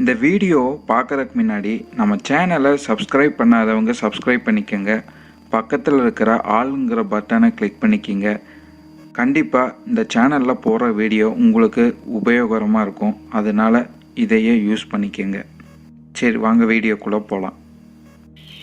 இந்த வீடியோ பார்க்கறதுக்கு முன்னாடி நம்ம சேனலை சப்ஸ்கிரைப் பண்ணாதவங்க சப்ஸ்கிரைப் பண்ணிக்கோங்க. பக்கத்தில் இருக்கிற ஆளுங்கிற பட்டனை கிளிக் பண்ணிக்கிங்க. கண்டிப்பாக இந்த சேனலில் போகிற வீடியோ உங்களுக்கு உபயோகரமாக இருக்கும். அதனால் இதையே யூஸ் பண்ணிக்கோங்க. சரி வாங்க வீடியோக்குள்ளே போகலாம்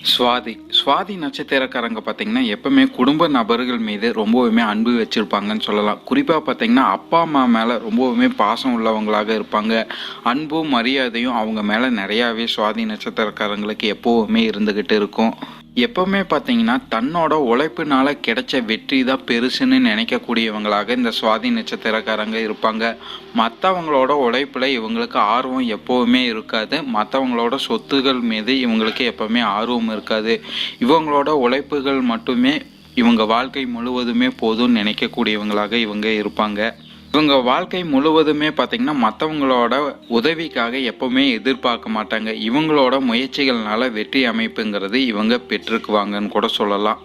சுவாதி. சுவாதி நட்சத்திரக்காரங்க பார்த்தீங்கன்னா எப்பவுமே குடும்ப நபர்கள் மீது ரொம்பவுமே அன்பு வச்சிருப்பாங்கன்னு சொல்லலாம். குறிப்பாக பார்த்தீங்கன்னா அப்பா அம்மா மேலே ரொம்பவுமே பாசம் உள்ளவங்களாக இருப்பாங்க. அன்பும் மரியாதையும் அவங்க மேலே நிறையாவே சுவாதி நட்சத்திரக்காரங்களுக்கு எப்போவுமே இருந்துக்கிட்டு இருக்கும். எப்பவுமே பார்த்தீங்கன்னா தன்னோட உழைப்புனால கிடைச்ச வெற்றி தான் பெருசுன்னு நினைக்கக்கூடியவங்களாக இந்த சுவாதி நட்சத்திரக்காரங்க இருப்பாங்க. மற்றவங்களோட உழைப்பில் இவங்களுக்கு ஆர்வம் எப்போவுமே இருக்காது. மற்றவங்களோட சொத்துகள் மீது இவங்களுக்கு எப்பவுமே ஆர்வம் இருக்காது. இவங்களோட உழைப்புகள் மட்டுமே இவங்க வாழ்க்கை முழுவதுமே போதும்னு நினைக்கக்கூடியவங்களாக இவங்க இருப்பாங்க. இவங்க வாழ்க்கை முழுவதுமே பார்த்தீங்கன்னா மற்றவங்களோட உதவிக்காக எப்பவுமே எதிர்பார்க்க மாட்டாங்க. இவங்களோட முயற்சிகள்னால வெற்றி அமைப்புங்கிறது இவங்க பெற்றுக்குவாங்கன்னு கூட சொல்லலாம்.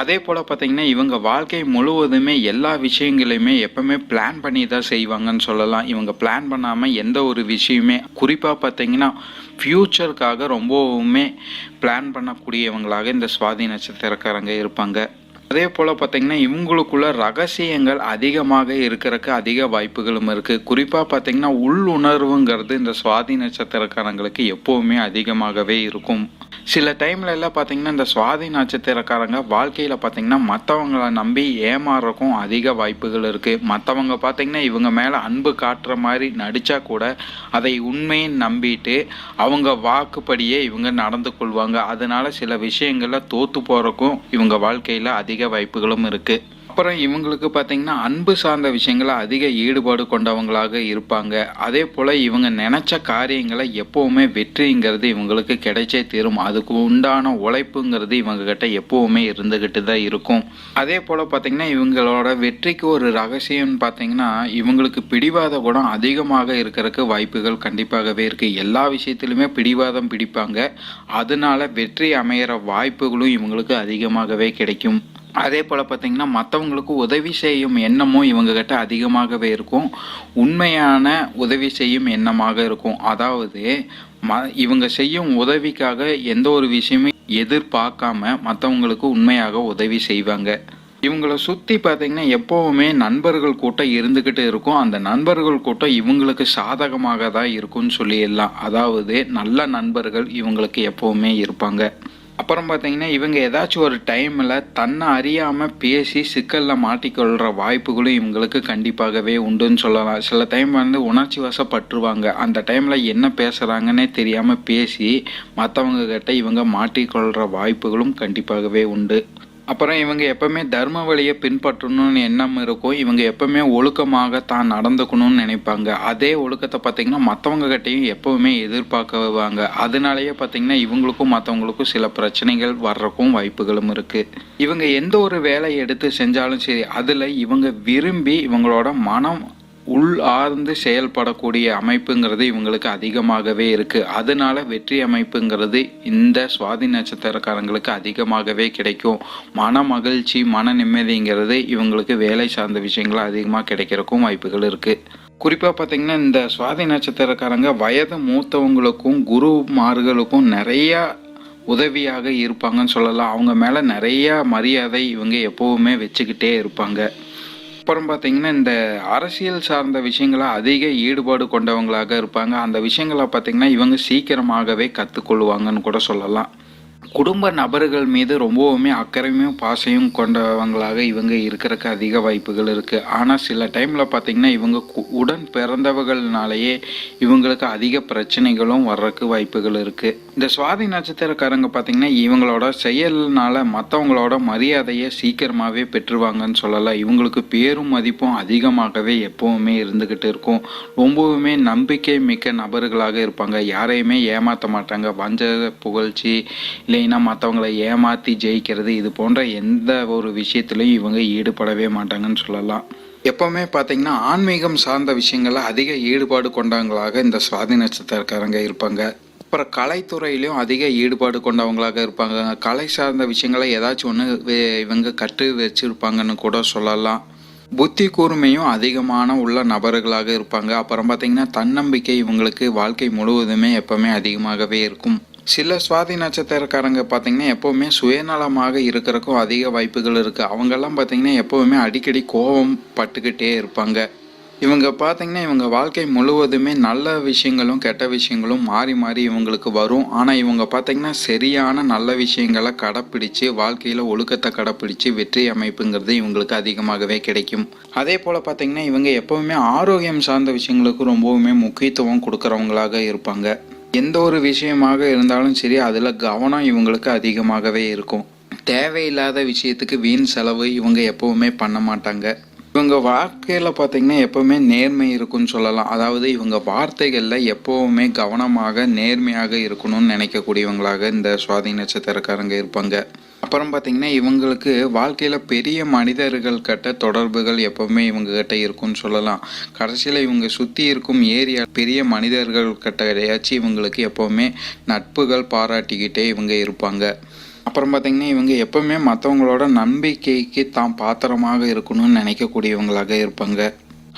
அதே போல் பார்த்தீங்கன்னா இவங்க வாழ்க்கை முழுவதுமே எல்லா விஷயங்களையுமே எப்பவுமே பிளான் பண்ணி தான் செய்வாங்கன்னு சொல்லலாம். இவங்க பிளான் பண்ணாமல் எந்த ஒரு விஷயமே குறிப்பாக பார்த்தீங்கன்னா ஃப்யூச்சருக்காக ரொம்பவுமே பிளான் பண்ணக்கூடியவங்களாக இந்த சுவாதி நட்சத்திரக்காரங்க இருப்பாங்க. அதே போல் பார்த்தீங்கன்னா இவங்களுக்குள்ள ரகசியங்கள் அதிகமாக இருக்கிறதுக்கு அதிக வாய்ப்புகளும் இருக்குது குறிப்பாக பார்த்தீங்கன்னா உள்ளுணர்வுங்கிறது இந்த சுவாதி நட்சத்திரக்காரங்களுக்கு எப்போவுமே அதிகமாகவே இருக்கும். சில டைமில் எல்லாம் பார்த்தீங்கன்னா இந்த சுவாதி நட்சத்திரக்காரங்க வாழ்க்கையில் பார்த்தீங்கன்னா மற்றவங்களை நம்பி ஏமாறுறக்கும் அதிக வாய்ப்புகள் இருக்குது மற்றவங்க பார்த்தீங்கன்னா இவங்க மேலே அன்பு காட்டுற மாதிரி நடித்தா கூட அதை உண்மையை நம்பிட்டு அவங்க வாக்குப்படியே இவங்க நடந்து கொள்வாங்க. அதனால் சில விஷயங்களில் தோற்று போகிறக்கும் இவங்க வாழ்க்கையில் அதிக வாய்ப்புகளும் இருக்குது அப்புறம் இவங்களுக்கு பார்த்தீங்கன்னா அன்பு சார்ந்த விஷயங்கள அதிக ஈடுபாடு கொண்டவங்களாக இருப்பாங்க. அதே போல் இவங்க நினச்ச காரியங்களை எப்போவுமே வெற்றிங்கிறது இவங்களுக்கு கிடைச்சே தீரும். அதுக்கு உண்டான உழைப்புங்கிறது இவங்க கிட்ட எப்போவுமே இருந்துக்கிட்டு தான் இருக்கும். அதே போல் பார்த்தீங்கன்னா இவங்களோட வெற்றிக்கு ஒரு ரகசியம்னு பார்த்தீங்கன்னா இவங்களுக்கு பிடிவாத குணம் அதிகமாக இருக்கிறதுக்கு வாய்ப்புகள் கண்டிப்பாகவே இருக்குது எல்லா விஷயத்திலுமே பிடிவாதம் பிடிப்பாங்க. அதனால வெற்றி அமையிற வாய்ப்புகளும் இவங்களுக்கு அதிகமாகவே கிடைக்கும். அதே போல் பார்த்தீங்கன்னா மற்றவங்களுக்கு உதவி செய்யும் எண்ணமும் இவங்கக்கிட்ட அதிகமாகவே இருக்கும். உண்மையான உதவி செய்யும் எண்ணமாக இருக்கும். அதாவது ம இவங்க செய்யும் உதவிக்காக எந்த ஒரு விஷயமும் எதிர்பார்க்காம மற்றவங்களுக்கு உண்மையாக உதவி செய்வாங்க. இவங்களை சுற்றி பார்த்தீங்கன்னா எப்போவுமே நண்பர்கள் கூட்டம் இருந்துக்கிட்டு இருக்கும். அந்த நண்பர்கள் கூட்டம் இவங்களுக்கு சாதகமாக தான் இருக்கும்னு சொல்லிடலாம். அதாவது நல்ல நண்பர்கள் இவங்களுக்கு எப்போவுமே இருப்பாங்க. அப்புறம் பார்த்தீங்கன்னா இவங்க ஏதாச்சும் ஒரு டைமில் தன்னை அறியாமல் பேசி சிக்கலில் மாட்டிக்கொள்கிற வாய்ப்புகளும் இவங்களுக்கு கண்டிப்பாகவே உண்டுன்னு சொல்லலாம். சில டைம் வந்து உணர்ச்சி வசப்பட்டுருவாங்க. அந்த டைமில் என்ன பேசுகிறாங்கன்னே தெரியாமல் பேசி மற்றவங்க கிட்ட இவங்க மாட்டிக்கொள்கிற வாய்ப்புகளும் கண்டிப்பாகவே உண்டு. அப்புறம் இவங்க எப்பவுமே தர்ம வழியை பின்பற்றணும்னு எண்ணம் இருக்கும். இவங்க எப்பவுமே ஒழுக்கமாக தான் நடந்துக்கணும்னு நினைப்பாங்க. அதே ஒழுக்கத்தை பார்த்தீங்கன்னா மற்றவங்க கிட்டையும் எப்பவுமே எதிர்பார்க்குவாங்க. அதனாலேயே பார்த்தீங்கன்னா இவங்களுக்கும் மற்றவங்களுக்கும் சில பிரச்சனைகள் வர்றக்கும் வாய்ப்புகளும் இருக்கு. இவங்க எந்த ஒரு வேலையை எடுத்து செஞ்சாலும் சரி அதில் இவங்க விரும்பி இவங்களோட மனம் உள் ஆர்ந்து செயல்படக்கூடிய அமைப்புங்கிறது இவங்களுக்கு அதிகமாகவே இருக்கு. அதனால வெற்றி அமைப்புங்கிறது இந்த சுவாதி நட்சத்திரக்காரங்களுக்கு அதிகமாகவே கிடைக்கும். மன மகிழ்ச்சி மன நிம்மதிங்கிறது இவங்களுக்கு வேலை சார்ந்த விஷயங்கள் அதிகமாக கிடைக்கிறக்கும் வாய்ப்புகள் இருக்கு. குறிப்பாக பார்த்தீங்கன்னா இந்த சுவாதி நட்சத்திரக்காரங்க வயது மூத்தவங்களுக்கும் குருமார்களுக்கும் நிறையா உதவியாக இருப்பாங்கன்னு சொல்லலாம். அவங்க மேலே நிறையா மரியாதை இவங்க எப்போவுமே வச்சுக்கிட்டே இருப்பாங்க. அப்புறம் பார்த்தீங்கன்னா இந்த அரசியல் சார்ந்த விஷயங்களை அதிக ஈடுபாடு கொண்டவங்களாக இருப்பாங்க. அந்த விஷயங்களை பார்த்தீங்கன்னா இவங்க சீக்கிரமாகவே கற்றுக்கொள்வாங்கன்னு கூட சொல்லலாம். குடும்ப நபர்கள் மீது ரொம்பவுமே அக்கறையும் பாசையும் கொண்டவங்களாக இவங்க இருக்கிறதுக்கு அதிக வாய்ப்புகள் இருக்குது ஆனால் சில டைமில் பார்த்திங்கன்னா இவங்க கு- உடன் பிறந்தவர்கள்னாலேயே இவங்களுக்கு அதிக பிரச்சனைகளும் வர்றதுக்கு வாய்ப்புகள் இருக்குது இந்த சுவாதி நட்சத்திரக்காரங்க பார்த்திங்கன்னா இவங்களோட செயல்னால் மற்றவங்களோட மரியாதையை சீக்கிரமாகவே பெற்றுவாங்கன்னு சொல்லலாம் இவங்களுக்கு பேரும் மதிப்பும் அதிகமாகவே எப்பவுமே இருந்துக்கிட்டு இருக்கும். ரொம்பவுமே நம்பிக்கை மிக்க நபர்களாக இருப்பாங்க. யாரையுமே ஏமாற்ற மாட்டாங்க. வஞ்ச புகழ்ச்சி இல்லைன்னா மற்றவங்களை ஏமாற்றி ஜெயிக்கிறது இது போன்ற எந்த ஒரு விஷயத்துலையும் இவங்க ஈடுபடவே மாட்டாங்கன்னு சொல்லலாம். எப்பவுமே பார்த்தீங்கன்னா ஆன்மீகம் சார்ந்த விஷயங்களில் அதிக ஈடுபாடு கொண்டவங்களாக இந்த சுவாதி நட்சத்திரக்காரங்க இருப்பாங்க. அப்புறம் கலைத்துறையிலையும் அதிக ஈடுபாடு கொண்டவங்களாக இருப்பாங்க. கலை சார்ந்த விஷயங்களை ஏதாச்சும் ஒன்று இவங்க கற்று வச்சுருப்பாங்கன்னு கூட சொல்லலாம். புத்தி கூர்மையும் அதிகமான உள்ள நபர்களாக இருப்பாங்க. அப்புறம் பார்த்தீங்கன்னா தன்னம்பிக்கை இவங்களுக்கு வாழ்க்கை முழுவதுமே எப்பவுமே அதிகமாகவே இருக்கும். சில சுவாதி நட்சத்திரக்காரங்க பார்த்தீங்கன்னா எப்போவுமே சுயநலமாக இருக்கிறக்கும் அதிக வாய்ப்புகள் இருக்குது அவங்கெல்லாம் பார்த்தீங்கன்னா எப்போவுமே அடிக்கடி கோபம் பட்டுக்கிட்டே இருப்பாங்க. இவங்க பார்த்தீங்கன்னா இவங்க வாழ்க்கை முழுவதுமே நல்ல விஷயங்களும் கெட்ட விஷயங்களும் மாறி மாறி இவங்களுக்கு வரும். ஆனால் இவங்க பார்த்தீங்கன்னா சரியான நல்ல விஷயங்களை கடைப்பிடிச்சு வாழ்க்கையில் ஒழுக்கத்தை கடைப்பிடிச்சு வெற்றி அமைப்புங்கிறது இவங்களுக்கு அதிகமாகவே கிடைக்கும். அதே போல் பார்த்தீங்கன்னா இவங்க எப்போவுமே ஆரோக்கியம் சார்ந்த விஷயங்களுக்கு ரொம்பவுமே முக்கியத்துவம் கொடுக்குறவங்களாக இருப்பாங்க. எந்த ஒரு விஷயமாக இருந்தாலும் சரி அதில் கவனம் இவங்களுக்கு அதிகமாகவே இருக்கும். தேவையில்லாத விஷயத்துக்கு வீண் செலவு இவங்க எப்பவுமே பண்ண மாட்டாங்க. இவங்க வாழ்க்கையில் பார்த்தீங்கன்னா எப்போவுமே நேர்மை இருக்குன்னு சொல்லலாம். அதாவது இவங்க வார்த்தைகளில் எப்போவுமே கவனமாக நேர்மையாக இருக்கணும்னு நினைக்கக்கூடியவங்களாக இந்த சுவாதி நட்சத்திரக்காரங்க இருப்பாங்க. அப்புறம் பார்த்தீங்கன்னா இவங்களுக்கு வாழ்க்கையில் பெரிய மனிதர்கள் கிட்ட தொடர்புகள் எப்போவுமே இவங்க கிட்ட இருக்கும்னு சொல்லலாம். கடைசியில் இவங்க சுற்றி இருக்கும் ஏரியா பெரிய மனிதர்கள் கிட்டயாச்சும் இவங்களுக்கு எப்போவுமே நட்புகள் பாராட்டிக்கிட்டே இவங்க இருப்பாங்க. அப்புறம் பார்த்திங்கன்னா இவங்க எப்பவுமே மற்றவங்களோட நம்பிக்கைக்கு தாம் பாத்திரமாக இருக்கணும்னு நினைக்கக்கூடியவங்களாக இருப்பாங்க.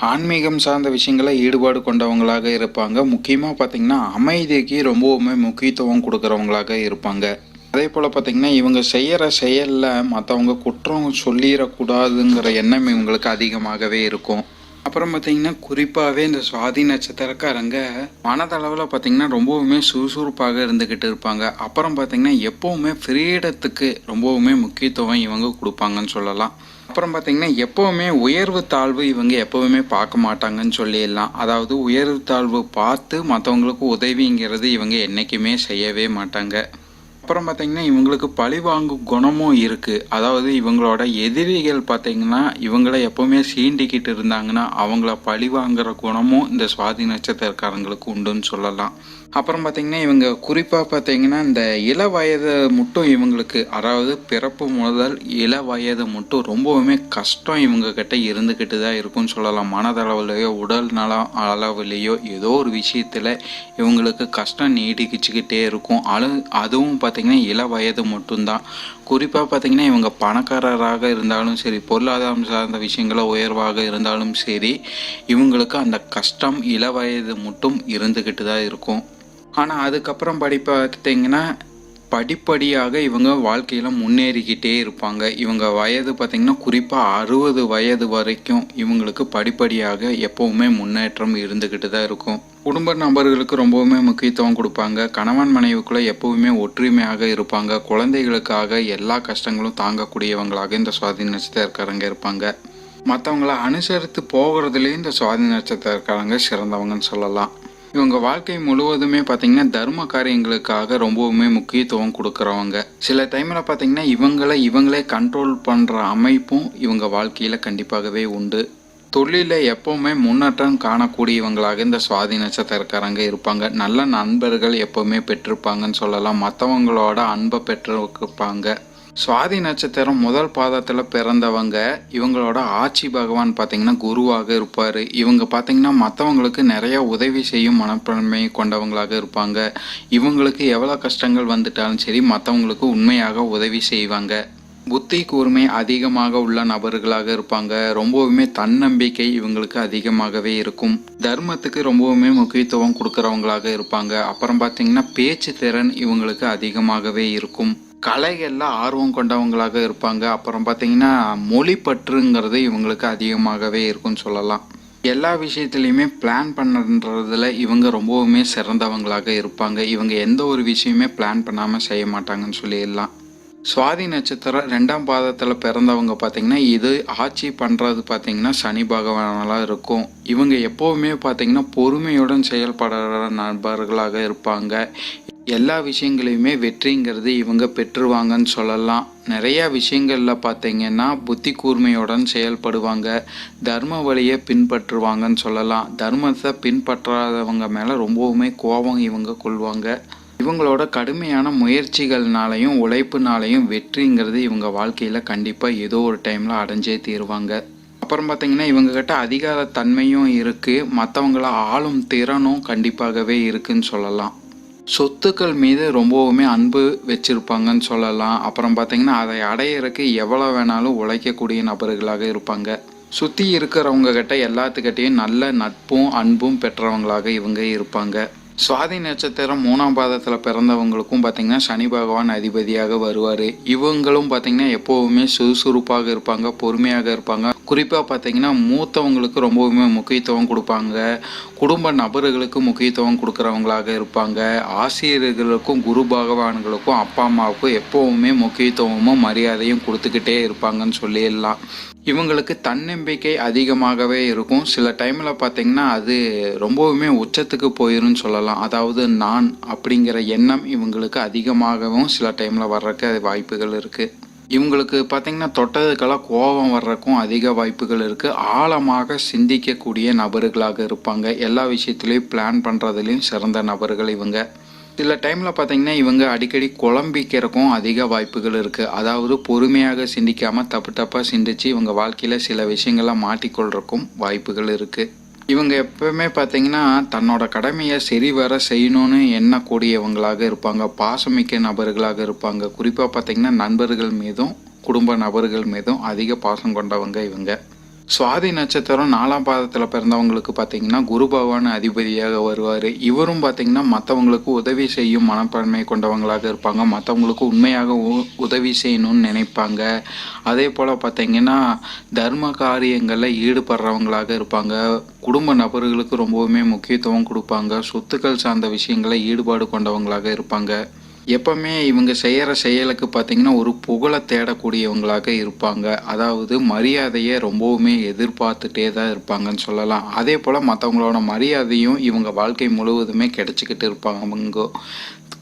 ஆன்மீகம் சார்ந்த விஷயங்களை ஈடுபாடு கொண்டவங்களாக இருப்பாங்க. முக்கியமாக பார்த்திங்கன்னா அமைதிக்கு ரொம்பவுமே முக்கியத்துவம் கொடுக்குறவங்களாக இருப்பாங்க. அதே போல் பார்த்திங்கன்னா இவங்க செய்கிற செயலில் மற்றவங்க குற்றம் சொல்லிடக்கூடாதுங்கிற எண்ணம் இவங்களுக்கு அதிகமாகவே இருக்கும். அப்புறம் பார்த்தீங்கன்னா குறிப்பாகவே இந்த சுவாதி நட்சத்திரக்காரங்க மனதளவில் பார்த்தீங்கன்னா ரொம்பவுமே சுறுசுறுப்பாக இருந்துக்கிட்டு இருப்பாங்க. அப்புறம் பார்த்தீங்கன்னா எப்போவுமே ஃப்ரீடத்துக்கு ரொம்பவுமே முக்கியத்துவம் இவங்க கொடுப்பாங்கன்னு சொல்லலாம். அப்புறம் பார்த்தீங்கன்னா எப்போவுமே உயர்வு தாழ்வு இவங்க எப்போவுமே பார்க்க மாட்டாங்கன்னு சொல்லிடலாம். அதாவது உயர்வு தாழ்வு பார்த்து மற்றவங்களுக்கு உதவிங்கிறது இவங்க என்றைக்குமே செய்யவே மாட்டாங்க. அப்புறம் பார்த்தீங்கன்னா இவங்களுக்கு பழிவாங்கும் குணமும் இருக்குது அதாவது இவங்களோட எதிரிகள் பார்த்தீங்கன்னா இவங்கள எப்போவுமே சீண்டிக்கிட்டு இருந்தாங்கன்னா அவங்கள பழிவாங்குற குணமும் இந்த சுவாதி நட்சத்திரக்காரங்களுக்கு உண்டுன்னு சொல்லலாம். அப்புறம் பார்த்தீங்கன்னா இவங்க குறிப்பாக பார்த்தீங்கன்னா இந்த இள வயது மட்டும் இவங்களுக்கு அதாவது பிறப்பு முதல் இள வயது மட்டும் ரொம்பவுமே கஷ்டம் இவங்கக்கிட்ட இருந்துக்கிட்டு தான் இருக்கும்னு சொல்லலாம். மனதளவுலையோ உடல் நலம் அளவுலேயோ ஏதோ ஒரு விஷயத்தில் இவங்களுக்கு கஷ்டம் நீடிக்கிச்சுக்கிட்டே இருக்கும். அழு அதுவும் பார்த்தீங்கன்னா இள வயது மட்டும்தான். குறிப்பாக பார்த்திங்கன்னா இவங்க பணக்காரராக இருந்தாலும் சரி பொருளாதாரம் சார்ந்த விஷயங்கள உயர்வாக இருந்தாலும் சரி இவங்களுக்கு அந்த கஷ்டம் இள வயது மட்டும் இருந்துக்கிட்டு தான் இருக்கும். ஆனால் அதுக்கப்புறம் படி பார்த்தீங்கன்னா படிப்படியாக இவங்க வாழ்க்கையில் முன்னேறிக்கிட்டே இருப்பாங்க. இவங்க வயது பார்த்திங்கன்னா குறிப்பாக அறுபது வயது வரைக்கும் இவங்களுக்கு படிப்படியாக எப்போவுமே முன்னேற்றம் இருந்துக்கிட்டு தான் இருக்கும். குடும்ப நபர்களுக்கு ரொம்பவுமே முக்கியத்துவம் கொடுப்பாங்க. கணவன் மனைவிக்குள்ளே எப்போவுமே ஒற்றுமையாக இருப்பாங்க. குழந்தைகளுக்காக எல்லா கஷ்டங்களும் தாங்கக்கூடியவங்களாக இந்த சுவாதி நட்சத்திரக்காரங்க இருப்பாங்க. மற்றவங்கள அனுசரித்து போகிறதுலேயும் இந்த சுவாதி நட்சத்திரக்காரங்க சிறந்தவங்கன்னு சொல்லலாம். இவங்க வாழ்க்கை முழுவதுமே பார்த்தீங்கன்னா தர்ம காரியங்களுக்காக ரொம்பவுமே முக்கியத்துவம் கொடுக்குறவங்க. சில டைமில் பார்த்தீங்கன்னா இவங்களை இவங்களே கண்ட்ரோல் பண்ணுற அமைப்பும் இவங்க வாழ்க்கையில் கண்டிப்பாகவே உண்டு. தொழிலில் எப்போவுமே முன்னேற்றம் காணக்கூடியவங்களாக இந்த சுவாதி நட்சத்திரக்காரங்க இருப்பாங்க. நல்ல நண்பர்கள் எப்போவுமே பெற்றிருப்பாங்கன்னு சொல்லலாம். மற்றவங்களோட அன்பை பெற்றிருப்பாங்க. சுவாதி நட்சத்திரம் முதல் பாதத்தில் பிறந்தவங்க இவங்களோட ஆட்சி பகவான் பார்த்தீங்கன்னா குருவாக இருப்பார். இவங்க பார்த்தீங்கன்னா மற்றவங்களுக்கு நிறைய உதவி செய்யும் மனப்பான்மை கொண்டவங்களாக இருப்பாங்க. இவங்களுக்கு எவ்வளோ கஷ்டங்கள் வந்துட்டாலும் சரி மற்றவங்களுக்கு உண்மையாக உதவி செய்வாங்க. புத்தி கூர்மை அதிகமாக உள்ள நபர்களாக இருப்பாங்க. ரொம்பவுமே தன்னம்பிக்கை இவங்களுக்கு அதிகமாகவே இருக்கும். தர்மத்துக்கு ரொம்பவுமே முக்கியத்துவம் கொடுக்குறவங்களாக இருப்பாங்க. அப்புறம் பார்த்தீங்கன்னா பேச்சு திறன் இவங்களுக்கு அதிகமாகவே இருக்கும். கலைகளில் ஆர்வம் கொண்டவங்களாக இருப்பாங்க. அப்புறம் பார்த்தீங்கன்னா மொழி பற்றுங்கிறது இவங்களுக்கு அதிகமாகவே இருக்கும்னு சொல்லலாம். எல்லா விஷயத்துலையுமே பிளான் பண்ணுறதுல இவங்க ரொம்பவுமே சிறந்தவங்களாக இருப்பாங்க. இவங்க எந்த ஒரு விஷயமே பிளான் பண்ணாமல் செய்ய மாட்டாங்கன்னு சொல்லிடலாம். சுவாதி நட்சத்திரம் ரெண்டாம் பாதத்தில் பிறந்தவங்க பார்த்திங்கன்னா இது ஆட்சி பண்ணுறது பார்த்திங்கன்னா சனி பகவானெல்லாம் இருக்கும். இவங்க எப்போவுமே பார்த்தீங்கன்னா பொறுமையுடன் செயல்படுற நண்பர்களாக இருப்பாங்க. எல்லா விஷயங்களையுமே வெற்றிங்கிறது இவங்க பெற்றுருவாங்கன்னு சொல்லலாம். நிறையா விஷயங்களில் பார்த்தீங்கன்னா புத்தி கூர்மையுடன் செயல்படுவாங்க. தர்ம வழியை பின்பற்றுவாங்கன்னு சொல்லலாம். தர்மத்தை பின்பற்றாதவங்க மேலே ரொம்பவுமே கோபம் இவங்க கொள்வாங்க. இவங்களோட கடுமையான முயற்சிகள்னாலையும் உழைப்புனாலையும் வெற்றிங்கிறது இவங்க வாழ்க்கையில் கண்டிப்பாக ஏதோ ஒரு டைமில் அடைஞ்சே தீருவாங்க. அப்புறம் பார்த்தீங்கன்னா இவங்கக்கிட்ட அதிகார தன்மையும் இருக்குது மற்றவங்கள ஆளும் திறனும் கண்டிப்பாகவே இருக்குன்னு சொல்லலாம். சொத்துக்கள் மீது ரொம்பவுமே அன்பு வச்சுருப்பாங்கன்னு சொல்லலாம். அப்புறம் பார்த்தீங்கன்னா அதை அடையிறதுக்கு எவ்வளோ வேணாலும் உழைக்கக்கூடிய நபர்களாக இருப்பாங்க. சுற்றி இருக்கிறவங்க கிட்ட எல்லாத்துக்கிட்டையும் நல்ல நட்பும் அன்பும் பெற்றவங்களாக இவங்க இருப்பாங்க. சுவாதி நட்சத்திரம் மூணாம் பாதத்தில் பிறந்தவங்களுக்கும் பார்த்தீங்கன்னா சனி பகவான் அதிபதியாக வருவார். இவங்களும் பார்த்தீங்கன்னா எப்போவுமே சுறுசுறுப்பாக இருப்பாங்க பொறுமையாக இருப்பாங்க. குறிப்பாக பார்த்தீங்கன்னா மூத்தவங்களுக்கு ரொம்பவுமே முக்கியத்துவம் கொடுப்பாங்க. குடும்ப நபர்களுக்கு முக்கியத்துவம் கொடுக்குறவங்களாக இருப்பாங்க. ஆசிரியர்களுக்கும் குரு பகவான்களுக்கும் அப்பா அம்மாவுக்கும் எப்போவுமே முக்கியத்துவமும் மரியாதையும் கொடுத்துக்கிட்டே இருப்பாங்கன்னு சொல்லிடலாம். இவங்களுக்கு தன்னம்பிக்கை அதிகமாகவே இருக்கும். சில டைமில் பார்த்தீங்கன்னா அது ரொம்பவுமே உச்சத்துக்கு போயிரும்னு சொல்லலாம். அதாவது நான் அப்படிங்கிற எண்ணம் இவங்களுக்கு அதிகமாகவும் சில டைமில் வர்றதுக்கு வாய்ப்புகள் இருக்குது இவங்களுக்கு பார்த்தீங்கன்னா தொட்டதுக்கெல்லாம் கோபம் வர்றதுக்கும் அதிக வாய்ப்புகள் இருக்குது ஆழமாக சிந்திக்கக்கூடிய நபர்களாக இருப்பாங்க. எல்லா விஷயத்துலேயும் பிளான் பண்ணுறதுலேயும் சிறந்த நபர்கள் இவங்க. சில டைமில் பார்த்தீங்கன்னா இவங்க அடிக்கடி குழம்பிக்கிறக்கும் அதிக வாய்ப்புகள் இருக்குது அதாவது பொறுமையாக சிந்திக்காமல் தப்பு தப்பாக சிந்திச்சு இவங்க வாழ்க்கையில் சில விஷயங்களை மாட்டிக்கொள்றக்கும் வாய்ப்புகள் இருக்குது இவங்க எப்பவுமே பார்த்தீங்கன்னா தன்னோட கடமையை சரிவர செய்யணும்னு எண்ணக்கூடியவங்களாக இருப்பாங்க. பாசமிக்க நபர்களாக இருப்பாங்க. குறிப்பாக பார்த்தீங்கன்னா நண்பர்கள் மீதும் குடும்ப நபர்கள் மீதும் அதிக பாசம் கொண்டவங்க இவங்க. சுவாதி நட்சத்திரம் நாலாம் பாதத்தில் பிறந்தவங்களுக்கு பார்த்தீங்கன்னா குரு பகவான் அதிபதியாக வருவார். இவரும் பார்த்தீங்கன்னா மற்றவங்களுக்கு உதவி செய்யும் மனப்பான்மை கொண்டவங்களாக இருப்பாங்க. மற்றவங்களுக்கு உண்மையாக உ- உதவி செய்யணும்னு நினைப்பாங்க. அதே போல் பார்த்தீங்கன்னா தர்ம காரியங்களில் ஈடுபடுறவங்களாக இருப்பாங்க. குடும்ப நபர்களுக்கு ரொம்பவுமே முக்கியத்துவம் கொடுப்பாங்க. சொத்துக்கள் சார்ந்த விஷயங்களை ஈடுபாடு கொண்டவங்களாக இருப்பாங்க. எப்பவுமே இவங்க செய்கிற செயலுக்கு பார்த்தீங்கன்னா ஒரு புகழை தேடக்கூடியவங்களாக இருப்பாங்க. அதாவது மரியாதையை ரொம்பவுமே எதிர்பார்த்துட்டே தான் இருப்பாங்கன்னு சொல்லலாம். அதே போல் மற்றவங்களோட மரியாதையும் இவங்க வாழ்க்கை முழுவதுமே கிடைச்சிக்கிட்டு இருப்பாங்க. அவங்க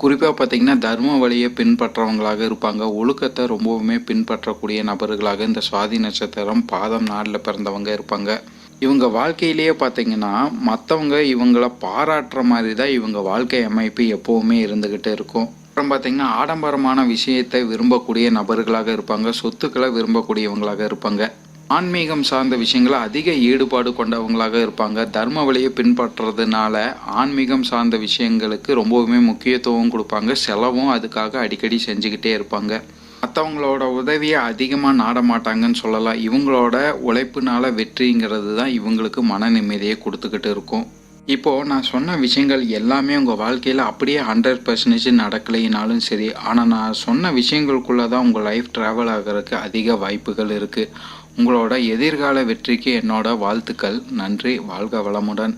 குறிப்பாக பார்த்தீங்கன்னா தர்ம வழியை பின்பற்றவங்களாக இருப்பாங்க. ஒழுக்கத்தை ரொம்பவுமே பின்பற்றக்கூடிய நபர்களாக இந்த சுவாதி நட்சத்திரம் பாதம் நாடில் பிறந்தவங்க இருப்பாங்க. இவங்க வாழ்க்கையிலேயே பார்த்தீங்கன்னா மற்றவங்க இவங்கள பாராட்டுற மாதிரி தான் இவங்க வாழ்க்கை அமைப்பு எப்போவுமே இருந்துக்கிட்டு இருக்கும். அப்புறம் பார்த்தீங்கன்னா ஆடம்பரமான விஷயத்தை விரும்பக்கூடிய நபர்களாக இருப்பாங்க. சொத்துக்களை விரும்பக்கூடியவங்களாக இருப்பாங்க. ஆன்மீகம் சார்ந்த விஷயங்களை அதிக ஈடுபாடு கொண்டவங்களாக இருப்பாங்க. தர்ம வழியை பின்பற்றுறதுனால ஆன்மீகம் சார்ந்த விஷயங்களுக்கு ரொம்பவுமே முக்கியத்துவம் கொடுப்பாங்க. செலவும் அதுக்காக அடிக்கடி செஞ்சுக்கிட்டே இருப்பாங்க. மற்றவங்களோட உதவியை அதிகமாக நாட மாட்டாங்கன்னு சொல்லலாம். இவங்களோட உழைப்புனால வெற்றிங்கிறது தான் இவங்களுக்கு மன நிம்மதியை கொடுத்துக்கிட்டு இருக்கும். இப்போது நான் சொன்ன விஷயங்கள் எல்லாமே உங்கள் வாழ்க்கையில் அப்படியே ஹண்ட்ரட் பர்சன்டேஜ் நடக்கலைனாலும் சரி ஆனால் நான் சொன்ன விஷயங்களுக்குள்ளே தான் உங்கள் லைஃப் ட்ராவல் ஆகிறதுக்கு அதிக வாய்ப்புகள் இருக்குது உங்களோட எதிர்கால வெற்றிக்கு என்னோட வாழ்த்துக்கள். நன்றி. வாழ்க வளமுடன்.